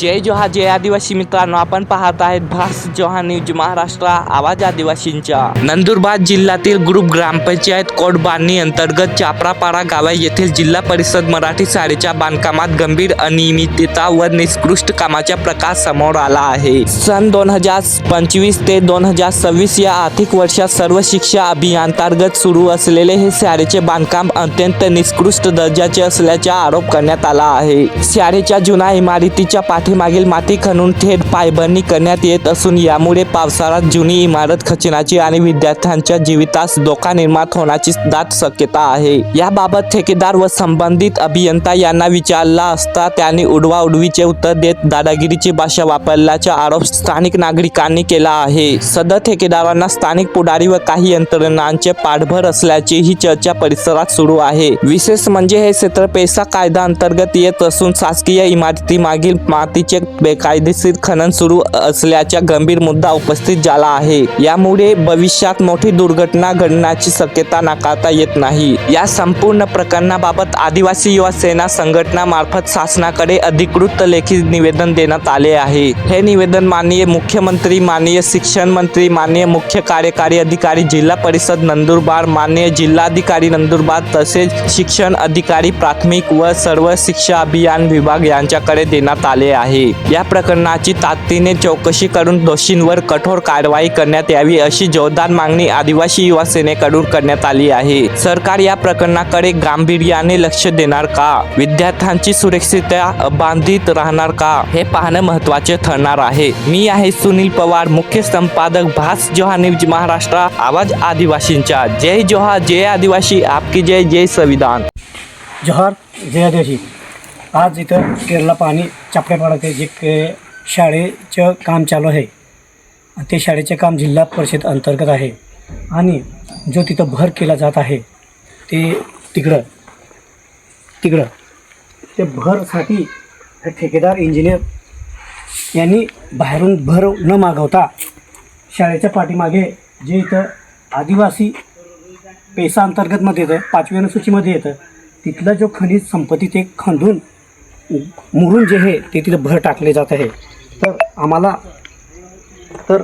जय जोहार जय आदिवासी मित्रांनो. आपण पाहत आहेत भास जोहा न्यूज महाराष्ट्र. आवाज आदिवासींच्या. नंदुरबार जिल्ह्यातील ग्रुप ग्रामपंचायत कोडबांधणी अंतर्गत चापरापाडा गावा येथील जिल्हा परिषद मराठी शाळेच्या बांधकामात गंभीर अनियमितता व निष्कृष्ट कामाचा प्रकार समोर आला आहे. सन दोन हजार पंचवीस ते दोन हजार सव्वीस या आर्थिक वर्षात सर्व शिक्षा अभियानांतर्गत सुरू असलेले हे शाळेचे बांधकाम अत्यंत निष्कृष्ट दर्जाचे असल्याचा आरोप करण्यात आला आहे. शाळेच्या जुन्या इमारतीच्या पाठीमागील माती खणून थेट पायबंदी करण्यात येत असून यामुळे पावसाळ्यात जुनी इमारत खचण्याची आणि विद्यार्थ्यांच्या जीवितास धोका निर्माण होण्याची दाट शक्यता आहे. याबाबत ठेकेदार व संबंधित अभियंता यांना विचारला असता त्यांनी उडवाउडवीचे उत्तर देत दादागिरीची भाषा वापरल्याचा आरोप स्थानिक नागरिकांनी केला आहे. सदर ठेकेदारांना स्थानिक पुढारी व काही यंत्रणांचे पाठभर असल्याची ही चर्चा परिसरात सुरू आहे. विशेष म्हणजे हे क्षेत्र पैसा कायदा अंतर्गत येत असून शासकीय इमारतीमागील मातीचे बेकायदेशीर खनन सुरू असल्याचा गंभीर मुद्दा उपस्थित झाला आहे. यामुळे भविष्यात मोठी दुर्घटना घडण्याची शक्यता नाकारता येत नाही. या संपूर्ण प्रकरणाबाबत आदिवासी युवा सेना संघटनामार्फत शासनाकडे अधिकृत लेखी निवेदन देण्यात आले आहे. हे निवेदन माननीय मुख्यमंत्री माननीय शिक्षण मंत्री माननीय मुख्य कार्यकारी अधिकारी जिल्हा परिषद नंदुरबार माननीय जिल्हाधिकारी नंदुरबार तसेच शिक्षण अधिकारी प्राथमिक व सर्व शिक्षा अभियान विभाग यांच्याकडे देण्यात आले आहे. आहे. या प्रकरणाची तातडीने चौकशी करून दोषींवर कठोर कारवाई करण्यात यावी अशी जोरदार मागणी आदिवासी युवा सेनेकडून करण्यात आली आहे. सरकार या प्रकरणाकडे गांभीर्याने लक्ष देणार का? विद्यार्थ्यांची सुरक्षितता बांधित राहणार का? हे पाहणं महत्त्वाचे ठरणार आहे. मी आहे सुनील पवार मुख्य संपादक भास जोहा न्यूज महाराष्ट्र आवाज आदिवासींचा जय जोहा जय आदिवासी आपकी जय जय संविधान. जोहार जय आदिवासी. आज इथं केरला पाणी चापड्यापाड्यात जे के शाळेचं काम चालू आहे. ते शाळेचे काम जिल्हा परिषद अंतर्गत आहे. आणि जो तिथं भर केला जात आहे ते तिकडं तिकडं ते भरसाठी हे ठेकेदार इंजिनियर यांनी बाहेरून भर न मागवता शाळेच्या पाठीमागे जे इथं आदिवासी पेसा अंतर्गतमध्ये येतं पाचव्या अनुसूचीमध्ये येतं तिथलं जो खनिज संपत्ती ते खंदून मुरून जे आहे ते तिथं भर टाकले जात आहे. तर आम्हाला तर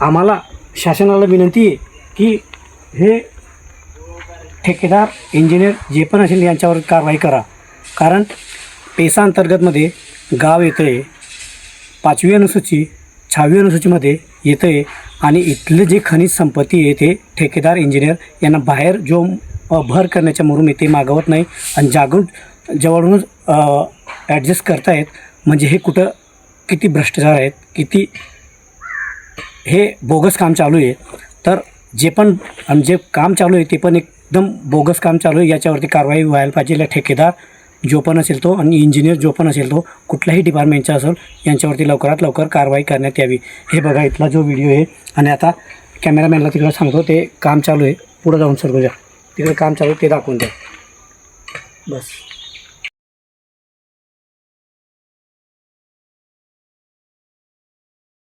आम्हाला शासनाला विनंती आहे की हे ठेकेदार इंजिनियर जे पण असेल यांच्यावर कारवाई करा. कारण पेसा अंतर्गतमध्ये गाव येतं आहे पाचवी अनुसूची सहावी अनुसूचीमध्ये येतं आहे आणि इथलं जे खनिज संपत्ती आहे ते ठेकेदार इंजिनियर यांना बाहेर जो भर करण्याच्या मरून येते मागवत नाही. आणि जागृत जवळूनच ॲडजस्ट करतायत म्हणजे हे कुठं किती भ्रष्टाचार आहेत किती हे बोगस काम चालू आहे. तर जे पण जे काम चालू आहे ते पण एकदम बोगस काम चालू आहे. याच्यावरती कारवाई व्हायला पाहिजे. या ठेकेदार जो पण असेल तो आणि इंजिनियर जो पण असेल तो कुठल्याही डिपार्टमेंटचा असेल यांच्यावरती लवकरात लवकर कारवाई करण्यात यावी. हे बघा इथला जो व्हिडिओ आहे. आणि आता कॅमेरामॅनला तिकडं सांगतो ते काम चालू आहे. पुढं जाऊन सरकू द्या तिकडे काम चालू आहे ते दाखवून द्या. बस.